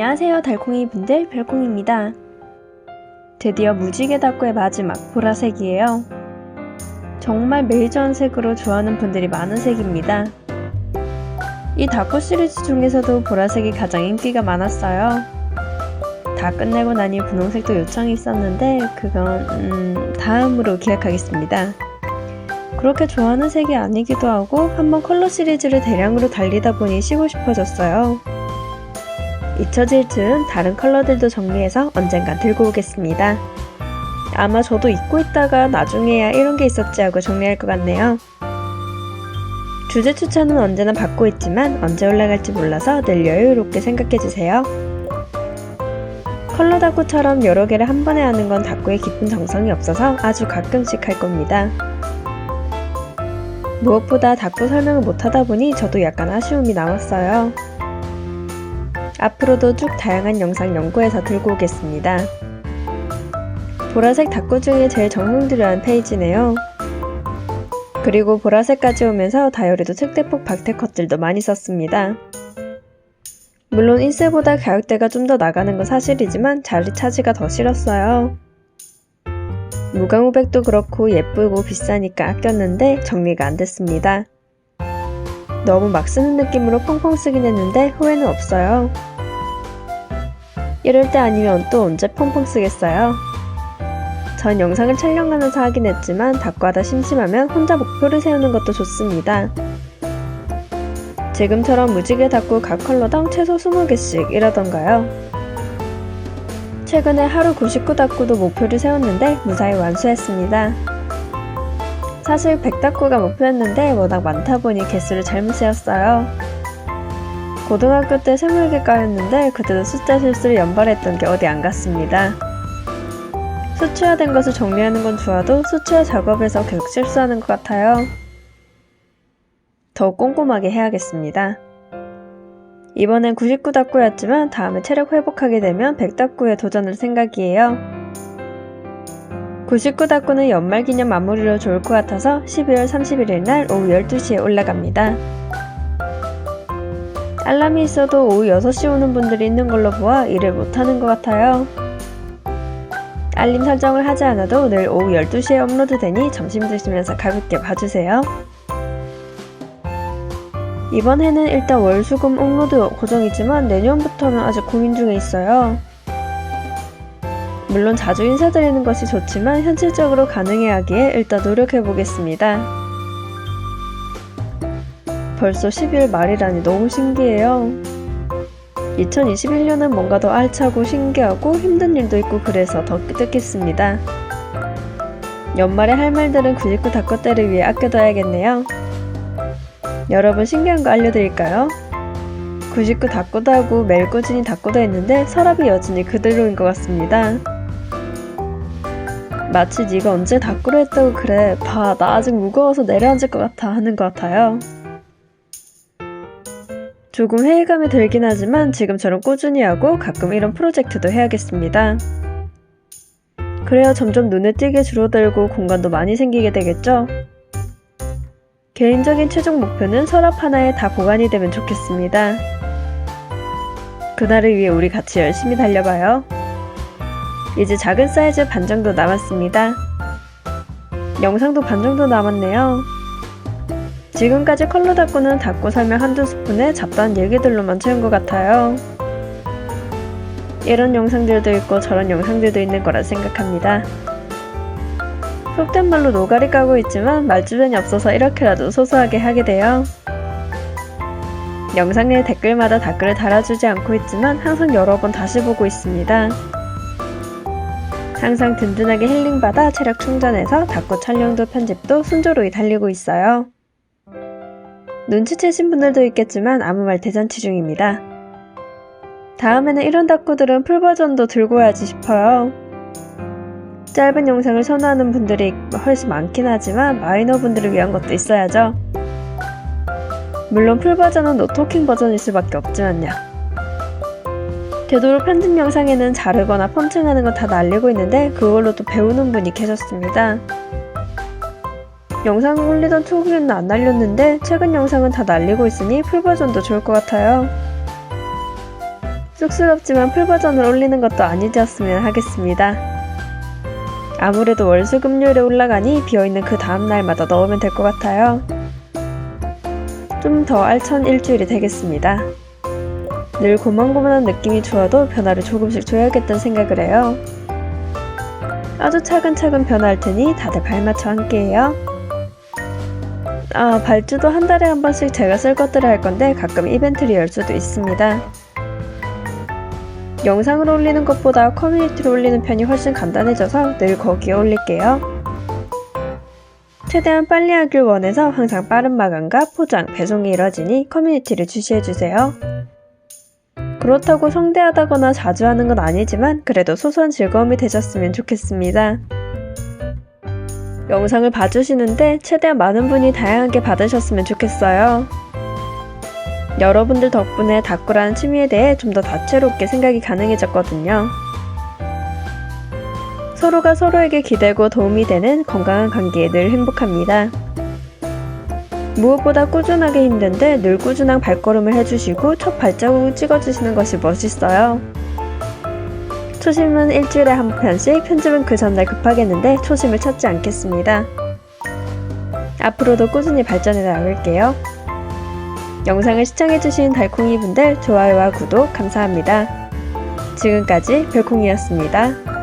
안녕하세요 달콩이 분들 별콩입니다. 드디어 무지개 닭구의 마지막 보라색이에요. 정말 메이저한 색으로 좋아하는 분들이 많은 색입니다. 이 닭구 시리즈 중에서도 보라색이 가장 인기가 많았어요. 다 끝내고 나니 분홍색도 요청이 있었는데 그건 음, 다음으로 기약하겠습니다. 그렇게 좋아하는 색이 아니기도 하고 한번 컬러 시리즈를 대량으로 달리다 보니 쉬고 싶어졌어요. 잊혀질 즈음 다른 컬러들도 정리해서 언젠간 들고 오겠습니다. 아마 저도 잊고 있다가 나중에야 이런 게 있었지 하고 정리할 것 같네요. 주제 추천은 언제나 받고 있지만 언제 올라갈지 몰라서 늘 여유롭게 생각해 주세요. 컬러 다꾸처럼 여러 개를 한 번에 하는 건 다꾸에 깊은 정성이 없어서 아주 가끔씩 할 겁니다. 무엇보다 다꾸 설명을 못하다 보니 저도 약간 아쉬움이 남았어요. 앞으로도 쭉 다양한 영상 연구해서 들고 오겠습니다. 보라색 닭구 중에 제일 정성 들여한 페이지네요. 그리고 보라색까지 오면서 다이어리도 특대폭 박테 컷들도 많이 썼습니다. 물론 인쇄보다 가격대가 좀 더 나가는 건 사실이지만 자리 차지가 더 싫었어요. 무광우백도 그렇고 예쁘고 비싸니까 아꼈는데 정리가 안 됐습니다. 너무 막 쓰는 느낌으로 펑펑 쓰긴 했는데 후회는 없어요. 이럴 때 아니면 또 언제 펑펑 쓰겠어요? 전 영상을 촬영하면서 하긴 했지만 닭과다 심심하면 혼자 목표를 세우는 것도 좋습니다. 지금처럼 무지개 닭구 각 컬러당 최소 20개씩 이라던가요. 최근에 하루 99 닭구도 목표를 세웠는데 무사히 완수했습니다. 사실 100 닭구가 목표였는데 워낙 많다 보니 개수를 잘못 세웠어요. 고등학교 때 20개까였는데 그때도 숫자 실수를 연발했던 게 어디 안 갔습니다. 수치화된 것을 정리하는 건 좋아도 수치화 작업에서 계속 실수하는 것 같아요. 더 꼼꼼하게 해야겠습니다. 이번엔 99 닭구였지만 다음에 체력 회복하게 되면 100 닭구에 도전할 생각이에요. 99 닭구는 연말 기념 마무리로 좋을 것 같아서 12월 31일 날 오후 12시에 올라갑니다. 알람이 있어도 오후 6시 오는 분들이 있는 걸로 보아 일을 못하는 것 같아요. 알림 설정을 하지 않아도 늘 오후 12시에 업로드 되니 점심 드시면서 가볍게 봐주세요. 이번 해는 일단 월수금 업로드 고정이지만 내년부터는 아직 고민 중에 있어요. 물론 자주 인사드리는 것이 좋지만 현실적으로 가능해 하기에 일단 노력해 보겠습니다. 벌써 12월 말이라니 너무 신기해요. 2021년은 뭔가 더 알차고 신기하고 힘든 일도 있고 그래서 더 뜻깊습니다. 연말에 할 말들은 99 닭것대를 위해 아껴둬야겠네요. 여러분 신기한 거 알려드릴까요? 99 닭고도 하고 매일 꾸준히 닭고도 했는데 서랍이 여전히 그대로인 것 같습니다. 마치 네가 언제 닭고를 했다고 그래 봐 나 아직 무거워서 내려앉을 것 같아 하는 것 같아요. 조금 회의감이 들긴 하지만 지금처럼 꾸준히 하고 가끔 이런 프로젝트도 해야겠습니다. 그래야 점점 눈에 띄게 줄어들고 공간도 많이 생기게 되겠죠? 개인적인 최종 목표는 서랍 하나에 다 보관이 되면 좋겠습니다. 그날을 위해 우리 같이 열심히 달려봐요. 이제 작은 사이즈 반 정도 남았습니다. 영상도 반 정도 남았네요. 지금까지 컬러 닦고는 닦고 설명 한두 스푼에 잡다한 얘기들로만 채운 것 같아요. 이런 영상들도 있고 저런 영상들도 있는 거라 생각합니다. 속된 말로 노가리 까고 있지만 말주변이 없어서 이렇게라도 소소하게 하게 돼요. 영상 내 댓글마다 댓글을 달아주지 않고 있지만 항상 여러 번 다시 보고 있습니다. 항상 든든하게 힐링받아 체력 충전해서 닦고 촬영도 편집도 순조로이 달리고 있어요. 눈치채신 분들도 있겠지만 아무 말 대잔치 중입니다. 다음에는 이런 닭구들은 풀버전도 들고 와야지 싶어요. 짧은 영상을 선호하는 분들이 훨씬 많긴 하지만 마이너 분들을 위한 것도 있어야죠. 물론 풀버전은 노토킹 버전일 수밖에 없지만요. 되도록 편집 영상에는 자르거나 펌칭하는 거 다 날리고 있는데 그걸로 또 배우는 분이 계셨습니다. 영상 올리던 초기에는 안 날렸는데 최근 영상은 다 날리고 있으니 풀버전도 좋을 것 같아요. 쑥스럽지만 풀버전을 올리는 것도 아니되었으면 하겠습니다. 아무래도 월수 금요일에 올라가니 비어있는 그 다음날마다 넣으면 될 것 같아요. 좀 더 알찬 일주일이 되겠습니다. 늘 고만고만한 느낌이 좋아도 변화를 조금씩 줘야겠다는 생각을 해요. 아주 차근차근 변화할 테니 다들 발맞춰 함께해요. 아, 발주도 한 달에 한 번씩 제가 쓸 것들을 할 건데 가끔 이벤트를 열 수도 있습니다. 영상을 올리는 것보다 커뮤니티로 올리는 편이 훨씬 간단해져서 늘 거기에 올릴게요. 최대한 빨리 하길 원해서 항상 빠른 마감과 포장, 배송이 이뤄지니 커뮤니티를 주시해주세요. 그렇다고 성대하다거나 자주 하는 건 아니지만 그래도 소소한 즐거움이 되셨으면 좋겠습니다. 영상을 봐주시는데 최대한 많은 분이 다양하게 받으셨으면 좋겠어요. 여러분들 덕분에 다꾸라는 취미에 대해 좀 더 다채롭게 생각이 가능해졌거든요. 서로가 서로에게 기대고 도움이 되는 건강한 관계에 늘 행복합니다. 무엇보다 꾸준하게 힘든데 늘 꾸준한 발걸음을 해주시고 첫 발자국을 찍어주시는 것이 멋있어요. 초심은 일주일에 한 편씩, 편집은 그 전날 급하겠는데 초심을 찾지 않겠습니다. 앞으로도 꾸준히 발전해 나갈게요. 영상을 시청해주신 달콩이 분들 좋아요와 구독 감사합니다. 지금까지 별콩이었습니다.